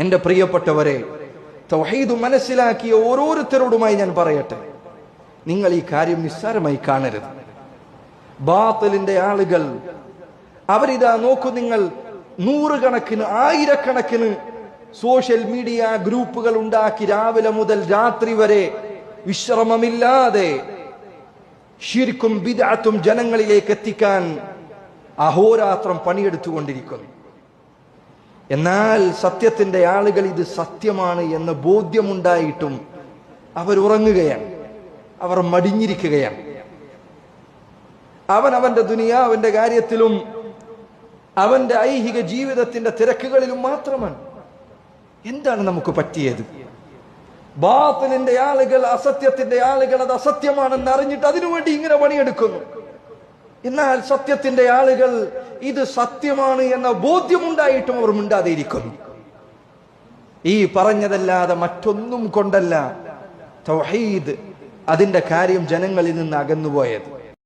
എന്റെ പ്രിയപ്പെട്ടവരെ തൗഹീദ് മനസ്സിലാക്കിയ ഓരോരുത്തരോടുമായി ഞാൻ പറയട്ടെ. നിങ്ങൾ ഈ കാര്യം നിസ്സാരമായി കാണരുത്. ബാത്തലിന്റെ ആളുകൾ അവരിതാ നോക്കൂ നിങ്ങൾ നൂറുകണക്കിന് ആയിരക്കണക്കിന് സോഷ്യൽ മീഡിയ ഗ്രൂപ്പുകൾ ഉണ്ടാക്കി രാവിലെ മുതൽ രാത്രി വരെ വിശ്രമമില്ലാതെ ഷിർക്കും ബിദാത്തും ജനങ്ങളിലേക്ക് എത്തിക്കാൻ അഹോരാത്രം പണിയെടുത്തുകൊണ്ടിരിക്കുന്നു. എന്നാൽ സത്യത്തിന്റെ ആളുകൾ ഇത് സത്യമാണ് എന്ന ബോധ്യമുണ്ടായിട്ടും അവർ ഉറങ്ങുകയാണ്. അവർ മടിഞ്ഞിരിക്കുകയാണ്. അവൻ അവന്റെ ദുനിയാവിന്റെ കാര്യത്തിലും അവന്റെ ഐഹിക ജീവിതത്തിന്റെ തിരക്കുകളിലും മാത്രമാണ്. എന്താണ് നമുക്ക് പറ്റിയത്? ബാത്തിലിന്റെ ആളുകൾ അസത്യത്തിന്റെ ആളുകൾ അത് അസത്യമാണെന്ന് അറിഞ്ഞിട്ട് അതിനുവേണ്ടി ഇങ്ങനെ പണിയെടുക്കുന്നു. എന്നാൽ സത്യത്തിന്റെ ആളുകൾ ഇത് സത്യമാണ് എന്ന ബോധ്യമുണ്ടായിട്ടും അവർ മിണ്ടാതെ ഈ പറഞ്ഞതല്ലാതെ മറ്റൊന്നും കൊണ്ടല്ല തൗഹീദ് അതിന്റെ കാര്യം ജനങ്ങളിൽ നിന്ന് അകന്നുപോയത്.